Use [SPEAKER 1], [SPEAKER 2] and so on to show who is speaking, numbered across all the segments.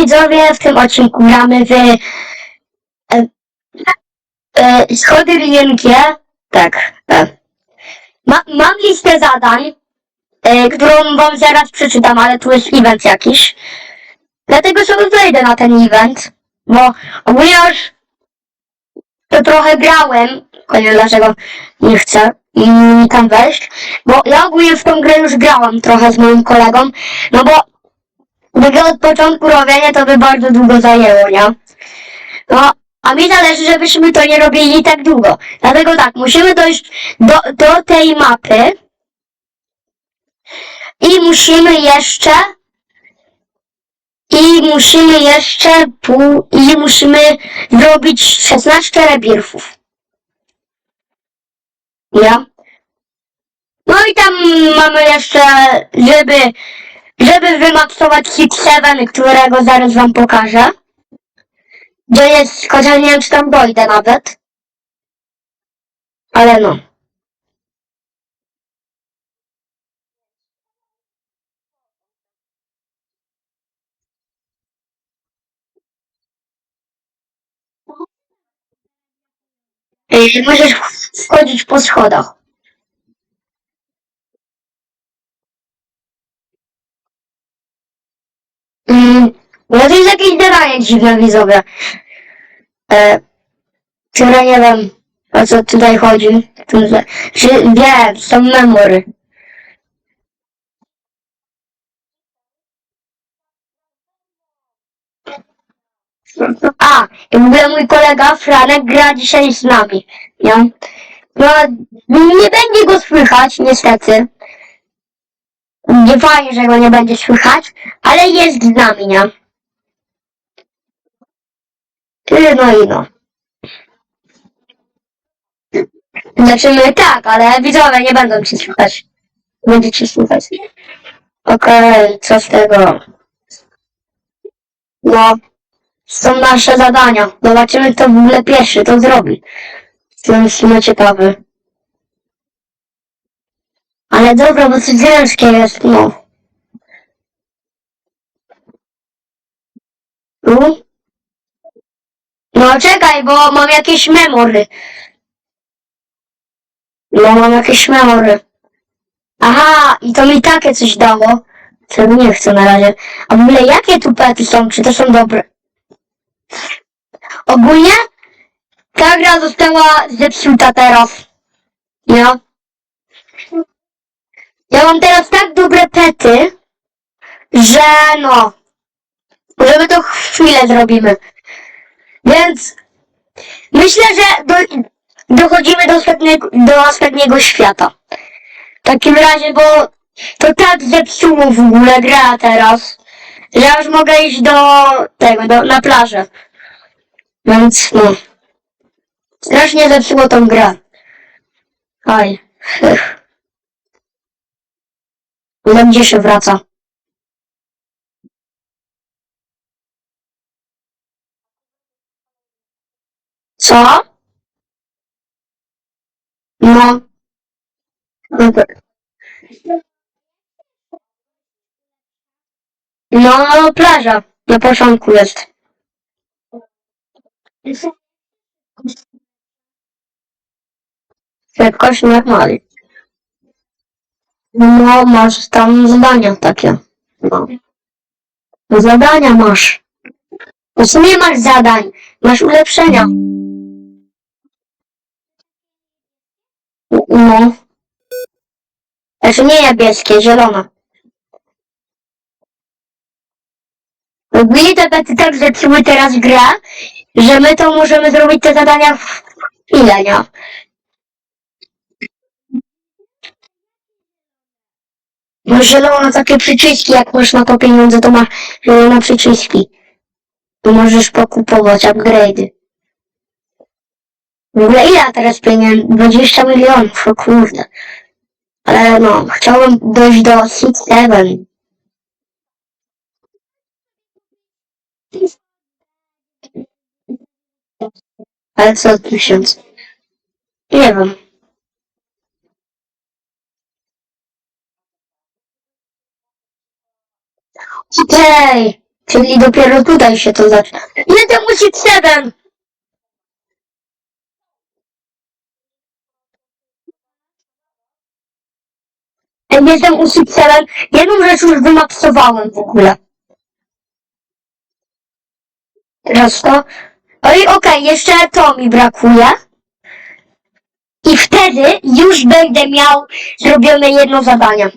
[SPEAKER 1] widzowie, w tym odcinku gramy w e, e, schody miękkie. Tak. E. Ma, mam listę zadań, e, którą wam zaraz przeczytam, ale tu jest event jakiś. Dlatego sobie wejdę na ten event, bo ogólnie już to trochę grałem, nie dlaczego nie chcę i tam wejść, bo ja ogólnie w tą grę już grałam trochę z moim kolegą, no bo Takie od początku robienia to by bardzo długo zajęło, nie? No, a mi zależy, żebyśmy to nie robili tak długo. Dlatego tak, musimy dojść do, do tej mapy i musimy jeszcze i musimy jeszcze pół, i musimy zrobić 16 rebirfów. Ja? No i tam mamy jeszcze, żeby żeby wymaksować Hit 7, którego zaraz wam pokażę. Gdzie jest, chociaż nie wiem czy tam dojdę nawet. Ale no. Możesz wchodzić po schodach. Mm, no to zadanie dziwne widzowie. E, które nie wiem o co tutaj chodzi. Wiem, są memory. A, i w ogóle mój kolega Franek gra dzisiaj z nami. Nie? No, nie będzie go słychać, niestety. Nie fajnie, że go nie będzie słychać, ale jest z nami, nie? Y, No i no. Znaczy my tak, ale widzowie nie będą cię słuchać. Będziecie słuchać. Okej, co z tego? No, są nasze zadania. Zobaczymy, kto w ogóle pierwszy to zrobi. Jestem w sumie ciekawy. Ale dobra, bo to ciężkie jest, no. No? No czekaj, bo mam jakieś memory. No mam jakieś memory. Aha, i to mi takie coś dało. Czego nie chcę na razie. A w ogóle jakie tu pety są? Czy to są dobre? Ogólnie ta gra została zepsuta teraz. Ja. Ja mam teraz tak dobre pety, że no. Żeby to chwilę zrobimy. Więc myślę, że do, dochodzimy do ostatniego, do ostatniego świata. W takim razie, bo to tak zepsuło w ogóle gra teraz, że ja już mogę iść do tego, do, na plażę. Więc no. Strasznie zepsuło tą grę. Ech. No gdzie się wraca? Co? No. Dobra. No, plaża. Na początku jest. Szybkość normalnie. No, masz tam zadania takie. No. Zadania masz. W sumie masz zadań. Masz ulepszenia. No. Znaczy nie niebieskie, zielone. Te bety tak zepsuły teraz grę, że my to możemy zrobić te zadania w chwilę, nie? No zielone takie przyciski, jak masz na to pieniądze, to masz zielone przyciski. I możesz pokupować upgrade'y. W ogóle ile ja teraz pieniędzy? 20 milionów, o kurde. Ale no, chciałbym dojść do Hit 7. Ale co od miesiąca? Nie wiem. Okej, okay. czyli dopiero tutaj się to zaczyna. Ile temu 7? Jestem u Six Seven. Jedną rzecz już wymaksowałem w ogóle. Raz to. Oj, okej, jeszcze to mi brakuje. I wtedy już będę miał zrobione jedno zadanie.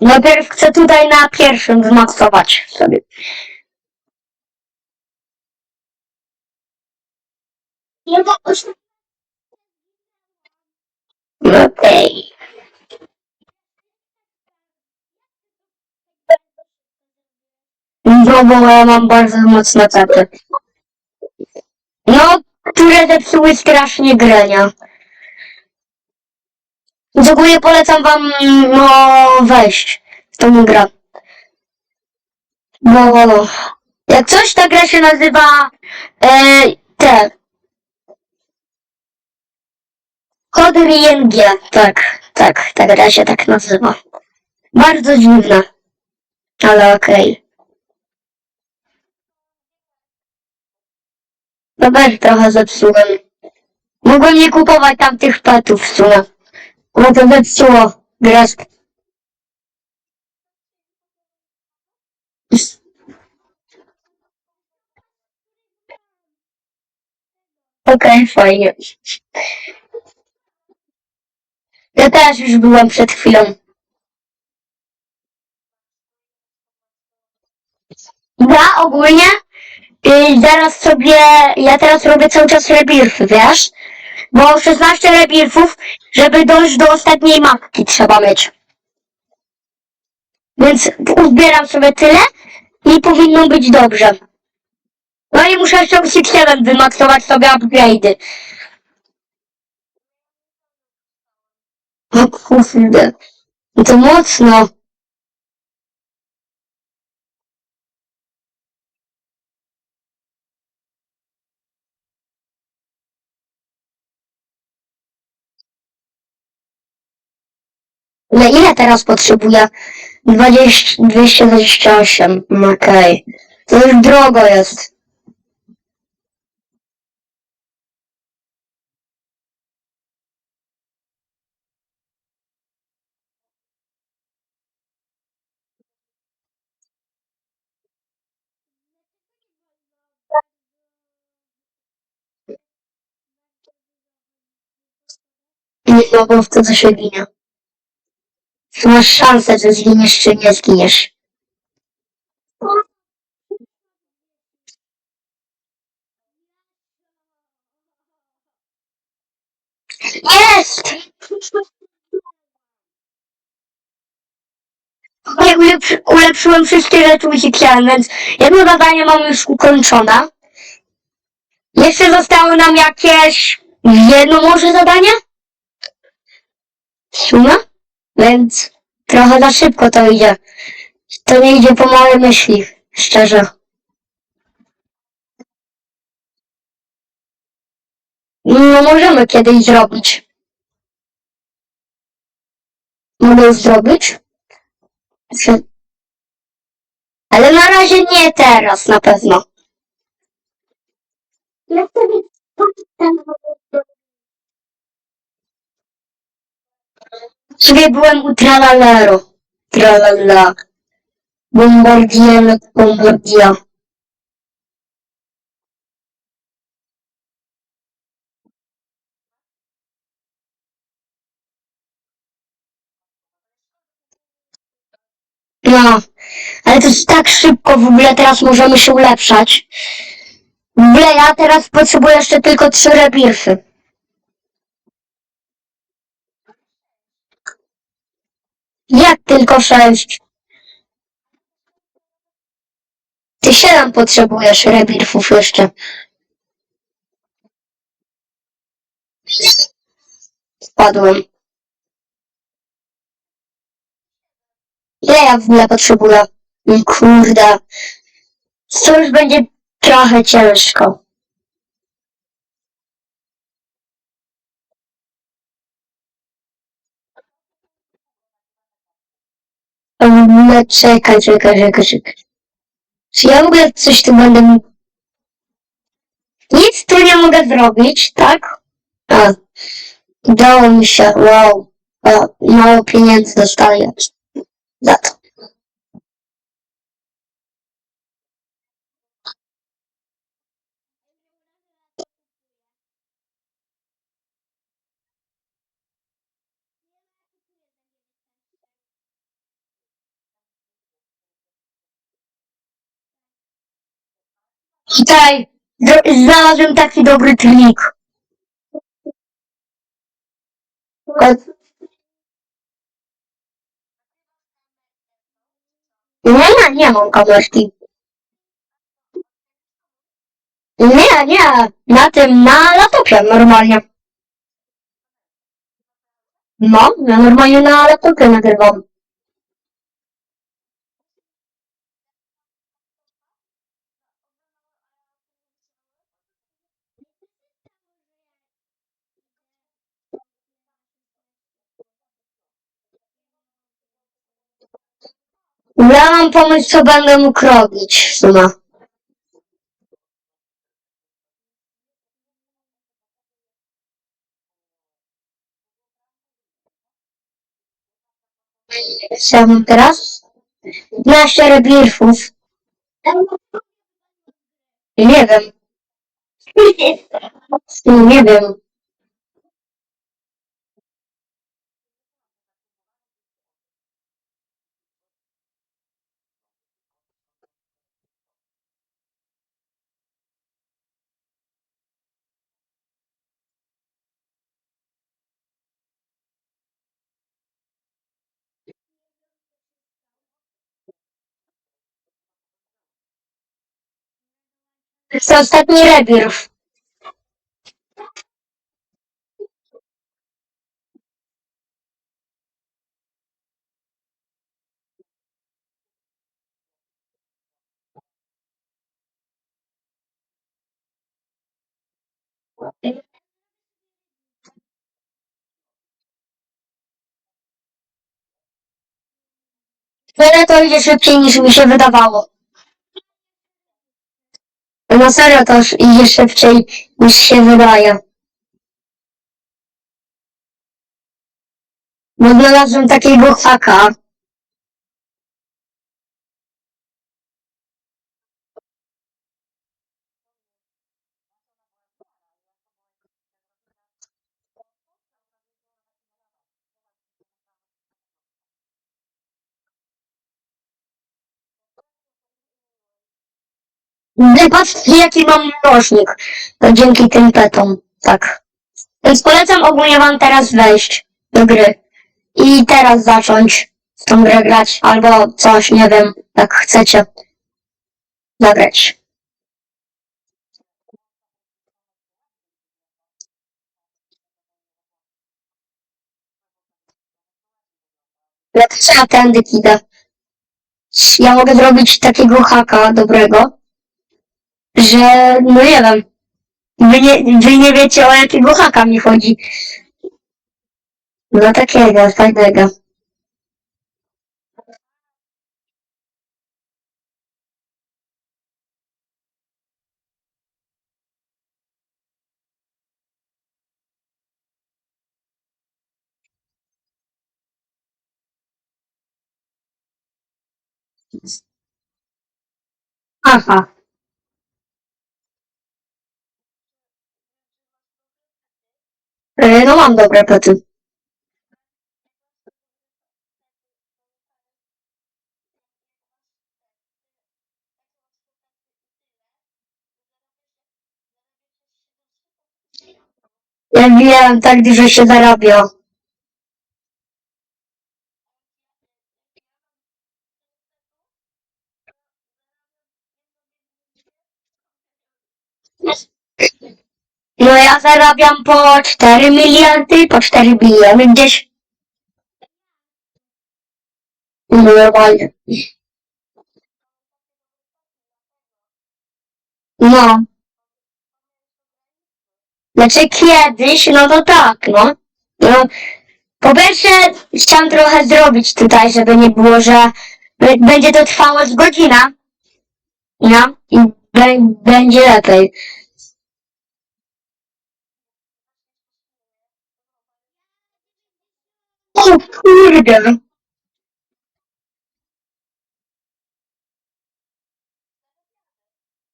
[SPEAKER 1] Najpierw chcę tutaj na pierwszym wymaksować sobie. Okej. No bo ja mam bardzo mocne tapy. No, które zepsuły strasznie grania. Z ogóle polecam wam, no, wejść w tą grę. Bo jak coś, ta gra się nazywa e, te. Kod ING. Tak, tak, ta gra się tak nazywa. Bardzo dziwna. Ale okej. No też trochę zepsułem. Mogłem nie kupować tamtych petów w sumie. No to zepsuło grę. Okej, fajnie. Ja też już byłem przed chwilą. Ja ogólnie y, zaraz sobie, ja teraz robię cały czas rebirfy, wiesz? Bo 16 rebirfów, żeby dojść do ostatniej mapki trzeba mieć. Więc uzbieram sobie tyle i powinno być dobrze. No i muszę jeszcze Six Seven wymaksować sobie upgrade'y. O kurde. No To mocno. Na ile teraz potrzebuję? 20, 228. Okej. To już drogo jest. Nie, no bo wtedy się ginie. Masz szansę, że zginiesz czy nie zginiesz. Jest! Ja ulepszy, ulepszyłem wszystkie rzeczy uciekłem, więc jedno zadanie mam już ukończone. Jeszcze zostało nam jakieś jedno może zadanie? W sumie? Więc trochę za szybko to idzie. To nie idzie po małej myśli, szczerze. No możemy kiedyś zrobić. Mogę zrobić? Ale na razie nie teraz, na pewno. Sobie byłem u Tralalero. Tralala. Bombardier, bombardia. No, ale to jest tak szybko, w ogóle teraz możemy się ulepszać. W ogóle ja teraz potrzebuję jeszcze tylko trzy rebirfy. Jak tylko sześć? Ty siedem potrzebujesz rebirfów jeszcze. Spadłem. Ile ja w ogóle potrzebuję? Kurde. To już będzie trochę ciężko. Ogóle, czekaj, czekaj, czekaj, czekaj. Czy ja w ogóle coś tu będę. Nic tu nie mogę zrobić, tak? A, udało mi się, wow. A, mało pieniędzy dostaję za to. Tutaj znalazłem taki dobry trik. Nie, nie, nie mam kamerki. Nie, nie, na tym, na laptopie normalnie. No, ja normalnie na laptopie nagrywam. Ja mam pomysł, co będę mógł robić w sumie. Co mam teraz? 15 rebirfów. Nie wiem. Nie wiem. Jest ostatni rebirf. Tyle to idzie szybciej niż mi się wydawało. No serio to idzie szybciej niż się wydaje. Bo znalazłem takiego haka. Gdy patrzcie jaki mam mnożnik. To dzięki tym petom. Tak. Więc polecam ogólnie wam teraz wejść do gry. I teraz zacząć w tą grę grać. Albo coś, nie wiem, jak chcecie zagrać. Trzeba tędy idę. Ja mogę zrobić takiego haka dobrego, że no nie wiem. Wy nie, wy nie wiecie o jakiego haka mi chodzi. No takiego, fajnego. Aha. No mam dobre pety. Ja wiem, tak dużo się zarabia. No ja zarabiam po 4 miliardy, po 4 biliony gdzieś. No normalnie. No. Znaczy kiedyś, no to tak, no. No, po pierwsze chciałam trochę zrobić tutaj, żeby nie było, że będzie to trwało z godzina. No, i będzie lepiej. O kurde.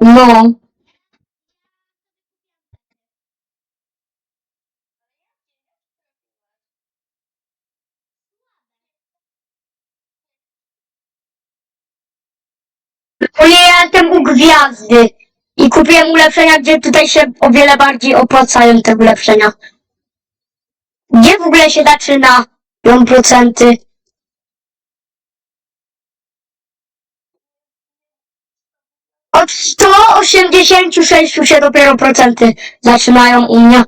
[SPEAKER 1] No. Bo ja jestem u gwiazdy i kupiłem ulepszenia, gdzie tutaj się o wiele bardziej opłacają te ulepszenia. Gdzie w ogóle się zaczyna procenty? Od 186 się dopiero procenty zaczynają u mnie.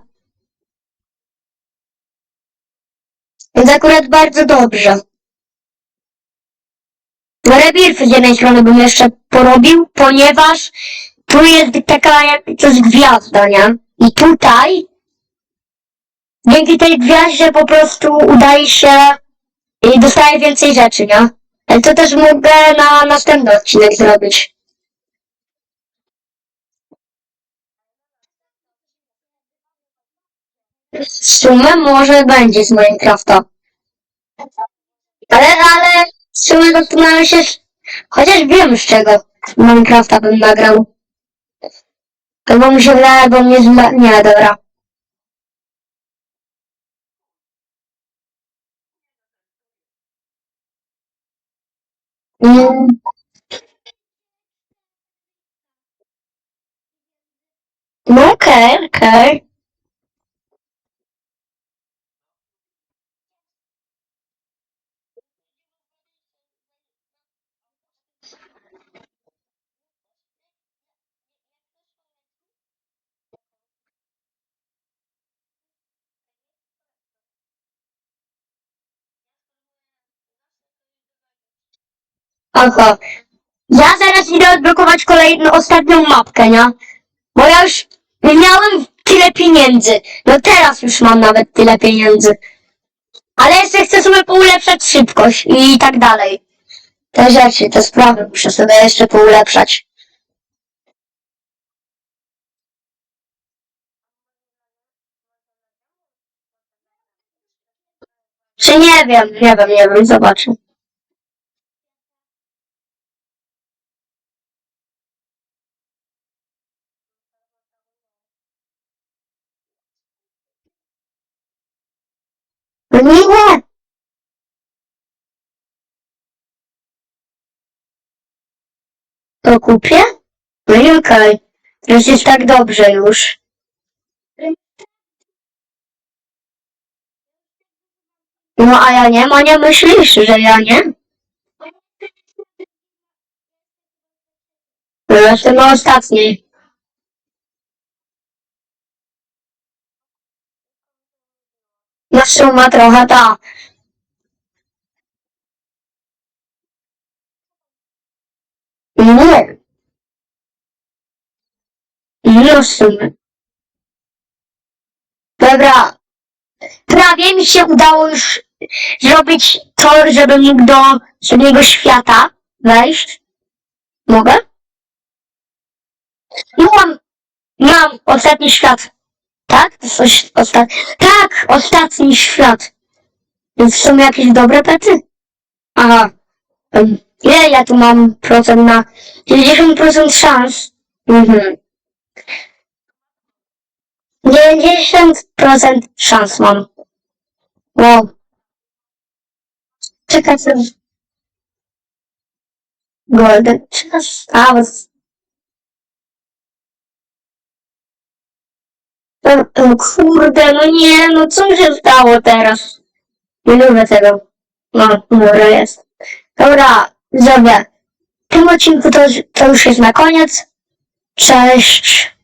[SPEAKER 1] Więc akurat bardzo dobrze. Rebirth z jednej strony bym jeszcze porobił, ponieważ tu jest taka jak jest gwiazda, nie? I tutaj dzięki tej gwiaździe po prostu udaje się i dostaję więcej rzeczy, nie? To też mogę na następny odcinek zrobić. W sumie może będzie z Minecrafta. Ale, ale w sumie zastanawiam się, chociaż wiem z czego Minecrafta bym nagrał. Albo mi się wydaje, albo mnie zle... Nie, dobra. Mm. No okej, okej. Aha. Ja zaraz idę odblokować kolejną, ostatnią mapkę, nie? Bo ja już nie miałem tyle pieniędzy. No teraz już mam nawet tyle pieniędzy. Ale jeszcze chcę sobie poulepszać szybkość i tak dalej. Te rzeczy, te sprawy muszę sobie jeszcze poulepszać. Czy nie wiem, nie wiem, nie wiem, zobaczę. No nie! To kupię? No i okej. Już jest tak dobrze już. No a ja nie, a nie myślisz, że ja nie? No jestem na ostatniej. Nie. No w sumie. Dobra. Prawie mi się udało już zrobić to, żeby mógł do sobie świata wejść. Mogę? Mam, mam ostatni świat. Tak? To jest oś- osta- tak, ostatni świat. Więc sumie jakieś dobre pety? Aha. Ile ja tu mam procent na 90% szans? Mhm. 90% szans mam. Wow. Czekaj sobie. Golden czas. A, bo... kurde, no nie, no co się stało teraz? Nie lubię tego. No, dobra jest. Dobra, zrobię. W tym odcinku to, to już jest na koniec. Cześć.